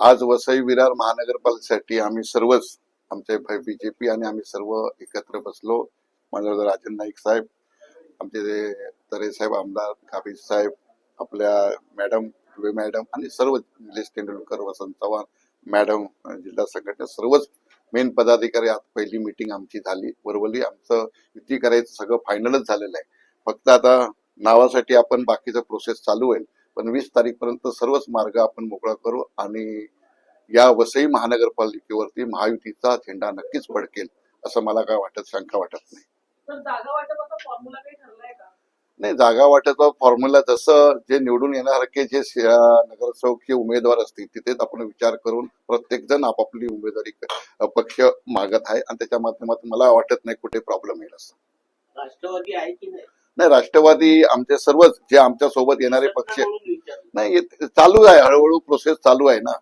आज वसई विरार महानगरपालिकेसाठी आम्ही सर्वच आमचे बीजेपी आणि आम्ही सर्व एकत्र बसलो. माझ्यावर राजन नाईक साहेब आमचे तरे साहेब आमदार काबीज साहेब आपल्या मॅडम दुबे मॅडम आणि सर्व निलेश तेंडुलकर वसंत चव्हाण मॅडम जिल्हा संघटना सर्वच मेन पदाधिकारी आज पहिली मिटिंग आमची झाली. वरवली आमचं युती करायचं सगळं फायनलच झालेलं आहे. फक्त आता नावासाठी आपण बाकीचं प्रोसेस चालू होईल. पण वीस तारीखपर्यंत सर्वच मार्ग आपण मोकळा करू आणि या वसई महानगरपालिकेवरती महायुतीचा झेंडा नक्कीच फडकेल असं मला काय वाटत शंका वाटत नाही. तर जागा वाटपाचा फॉर्म्युला काही ठरलाय का? नाही जागा वाटपचा फॉर्म्युला जसं जे निवडून येणारे जे नगरसेवकीय उमेदवार असतील तिथेच आपण विचार करून प्रत्येक जण आपापली उमेदवारी क- पक्ष मागत आहे आणि त्याच्या माध्यमातून मला वाटत नाही कुठे प्रॉब्लेम येईल असं. राष्ट्रवादी आहे की नाही? नाही राष्ट्रवादी आमचे सर्वच जे आमच्यासोबत येणारे पक्ष. नाही चालू आहे हळूहळू प्रोसेस चालू आहे ना.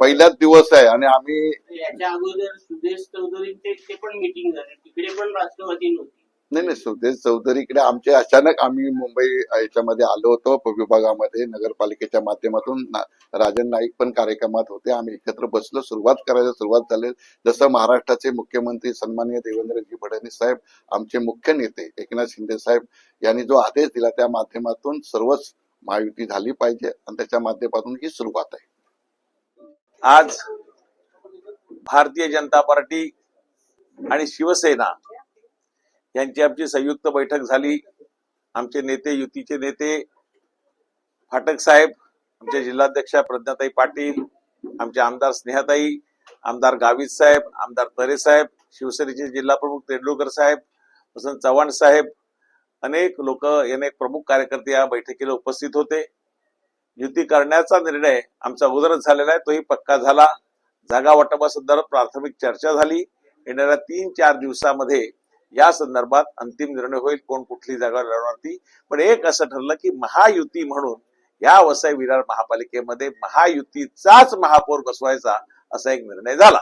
पहिलाच दिवस. आहे आणि आम्ही याच्या अगोदर सुदेश चौधरींचे ते पण मिटिंग झाली. तिकडे पण राष्ट्रवादी नव्हती. नाही नाही सुदेश चौधरीकडे आमचे अचानक आम्ही मुंबई याच्यामध्ये आलो होतो विभागामध्ये नगरपालिकेच्या माध्यमातून ना- राजन नाईक पण कार्यक्रमात होते. आम्ही एकत्र बसलो सुरुवात करायला सुरुवात झाली. जसं महाराष्ट्राचे मुख्यमंत्री सन्माननीय देवेंद्रजी फडणवीस साहेब आमचे मुख्य नेते एकनाथ शिंदे साहेब यांनी जो आदेश दिला त्या माध्यमातून सर्वच महायुती झाली पाहिजे आणि त्याच्या माध्यमातून ही सुरुवात आहे. आज भारतीय जनता पार्टी आणि शिवसेना यांची आमची संयुक्त बैठक झाली. आमचे नेते युतीचे नेते फाटक साहेब आमचे जिल्हाध्यक्षा प्रज्ञाताई पाटील आमचे आमदार स्नेहाताई आमदार गावित साहेब आमदार तरे साहेब शिवसेनेचे जिल्हा प्रमुख तेंडुलकर साहेब वसंत चव्हाण साहेब अनेक लोक अनेक प्रमुख कार्यकर्ते या बैठकीला उपस्थित होते. युती करण्याचा निर्णय आमचा अगोदरच झालेला आहे तोही पक्का झाला. जागा वाटपासंदर्भात प्राथमिक चर्चा झाली. येणाऱ्या तीन चार दिवसामध्ये या संदर्भात अंतिम निर्णय होईल कोण कुठली जागा लढवणार ती. पण एक असं ठरलं की महायुती म्हणून या वसई विरार महापालिकेमध्ये महायुतीचाच महापौर बसवायचा असा एक निर्णय झाला.